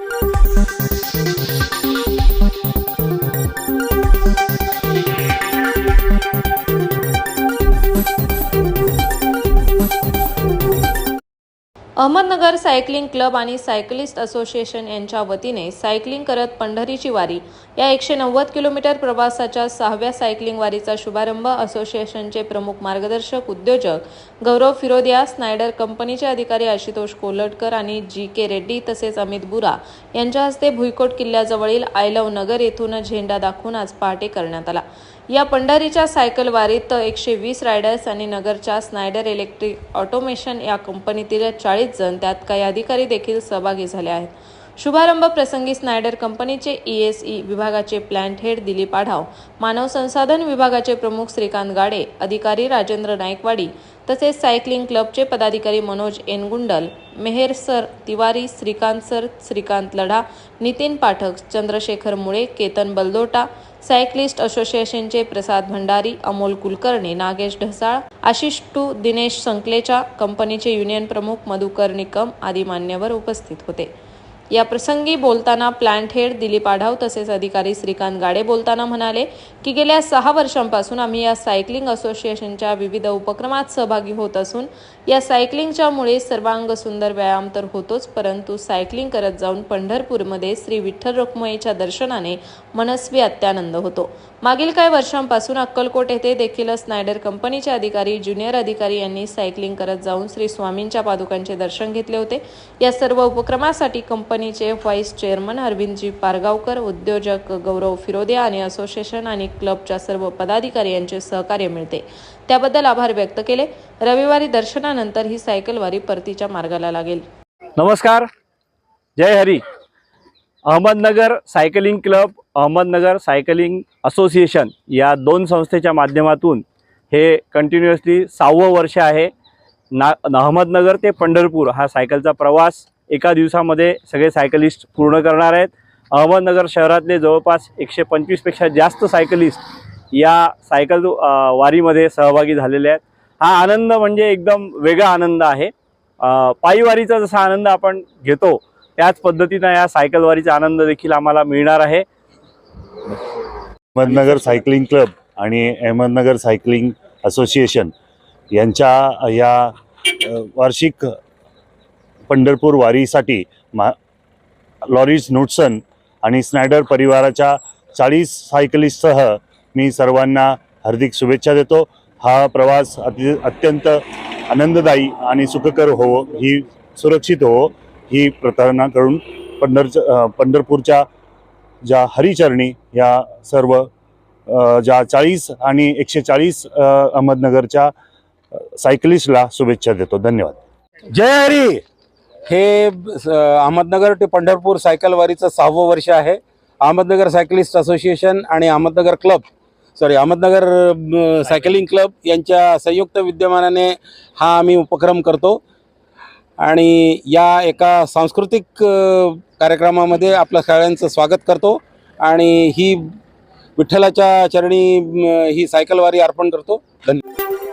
Thank you. Ahmednagar cycling club आणि cyclist association यांच्या वतीने सायकलिंग करत पंढरीची वारी. या एकशे नव्वद किलोमीटर प्रवासाच्या सहाव्या सायकलिंग वारीचा शुभारंभ असोसिएशनचे प्रमुख मार्गदर्शक उद्योजक गौरव फिरोदिया स्नायडर कंपनीचे अधिकारी आशुतोष कोलटकर आणि जी के रेड्डी तसेच अमित बुरा यांच्या हस्ते भुईकोट किल्ल्याजवळील आयलव नगर येथून झेंडा दाखवून आज पहाटे करण्यात आला. या पंढरीच्या सायकल वारीत एकशे वीस रायडर्स आणि नगरच्या स्नायडर इलेक्ट्रिक ऑटोमेशन या कंपनीतील चाळीस जण त्यात काही अधिकारी देखील सहभागी झाले आहेत. शुभारंभ प्रसंगी स्नायडर कंपनीचे ई विभागाचे प्लॅन्ट हेड दिलीप आढाव मानव संसाधन विभागाचे प्रमुख श्रीकांत गाडे अधिकारी राजेंद्र नायकवाडी तसेच सायकलिंग क्लबचे पदाधिकारी Manoj Engundal Meher sir Tiwari Shrikant sir Shrikant Ladha Nitin Pathak Chandrashekhar Mule Ketan Baldota cyclist असोसिएशनचे प्रसाद भंडारी अमोल कुलकर्णी नागेश ढसाळ आशिष टू दिनेश संकलेचा कंपनीचे युनियन प्रमुख मधुकर निकम आदी मान्यवर उपस्थित होते. या प्रसंगी बोलताना प्लांट हेड दिलीप आढाव तसेच अधिकारी श्रीकांत गाडे बोलताना म्हणाले की गेल्या सहा वर्षांपासून आम्ही या सायकलिंग असोसिएशनच्या विविध उपक्रमात सहभागी होत असून या सायकलिंगच्यामुळे सर्वांग सुंदर व्यायाम तर होतोच परंतु सायकलिंग करत जाऊन पंढरपूरमध्ये श्री विठ्ठल रखुमाईच्या दर्शनाने मनस्वी अत्यानंद होतो. मागील काही वर्षांपासून अक्कलकोट येथे देखील स्नायडर कंपनीचे अधिकारी ज्युनियर अधिकारी यांनी सायकलिंग करत जाऊन श्री स्वामींच्या पादुकांचे दर्शन घेतले होते. या सर्व उपक्रमासाठी कंपनी कंपनीचे व्हाईस चेअरमन अरविंदजी पारगावकर उद्योजक गौरव फिरोदिया आणि असोसिएशन आणि क्लबच्या सर्व पदाधिकारी यांचे सहकार्य मिळते. त्याबद्दल आभार व्यक्त केले. रविवारी दर्शनानंतर ही सायकलवारी परतीच्या मार्गाला लागेल. नमस्कार. जय Hari. Ahmednagar cycling club Ahmednagar cycling association या दोन संस्थेच्या माध्यमातून हे कंटिन्युअसली सहावं वर्ष आहे. ना अहमदनगर ते पंढरपूर हा सायकलचा प्रवास. एका दिवसामध्ये सगळे सायकलिस्ट पूर्ण करणार आहेत. अहमदनगर शहरातले जवळपास एकशे पंचवीसपेक्षा जास्त सायकलिस्ट या सायकल वारीमध्ये सहभागी झालेले आहेत. हा आनंद म्हणजे एकदम वेगळा आनंद आहे. पायीवारीचा जसा आनंद आपण घेतो त्याच पद्धतीनं या सायकलवारीचा आनंद देखील आम्हाला मिळणार आहे. अहमदनगर सायकलिंग क्लब आणि अहमदनगर सायकलिंग असोसिएशन यांच्या या वार्षिक पंढरपूर वारीसाठी मा लॉरीज नोटसन आणि स्नायडर परिवाराच्या चाळीस सायकलिस्टसह मी सर्वांना हार्दिक शुभेच्छा देतो. हा प्रवास अति अत्यंत आनंददायी आणि सुखकर होवो ही सुरक्षित होवो ही प्रार्थना करून पंढरच्या पंढरपूरच्या ज्या हरिचरणी या सर्व ज्या चाळीस आणि एकशे चाळीस अहमदनगरच्या सायकलिस्टला शुभेच्छा देतो. धन्यवाद. जय हरी! हे स- अहमदनगर ते पंढरपूर सायकलवारीचं सहावं वर्ष आहे. अहमदनगर सायकलिस्ट असोसिएशन आणि Ahmednagar club sorry Ahmednagar cycling club यांच्या संयुक्त विद्यमानाने हा आम्ही उपक्रम करतो. आणि या एका सांस्कृतिक कार्यक्रमामध्ये आपल्या सगळ्यांचं स्वागत करतो आणि ही विठ्ठलाच्या चरणी ही सायकलवारी अर्पण करतो. धन्यवाद.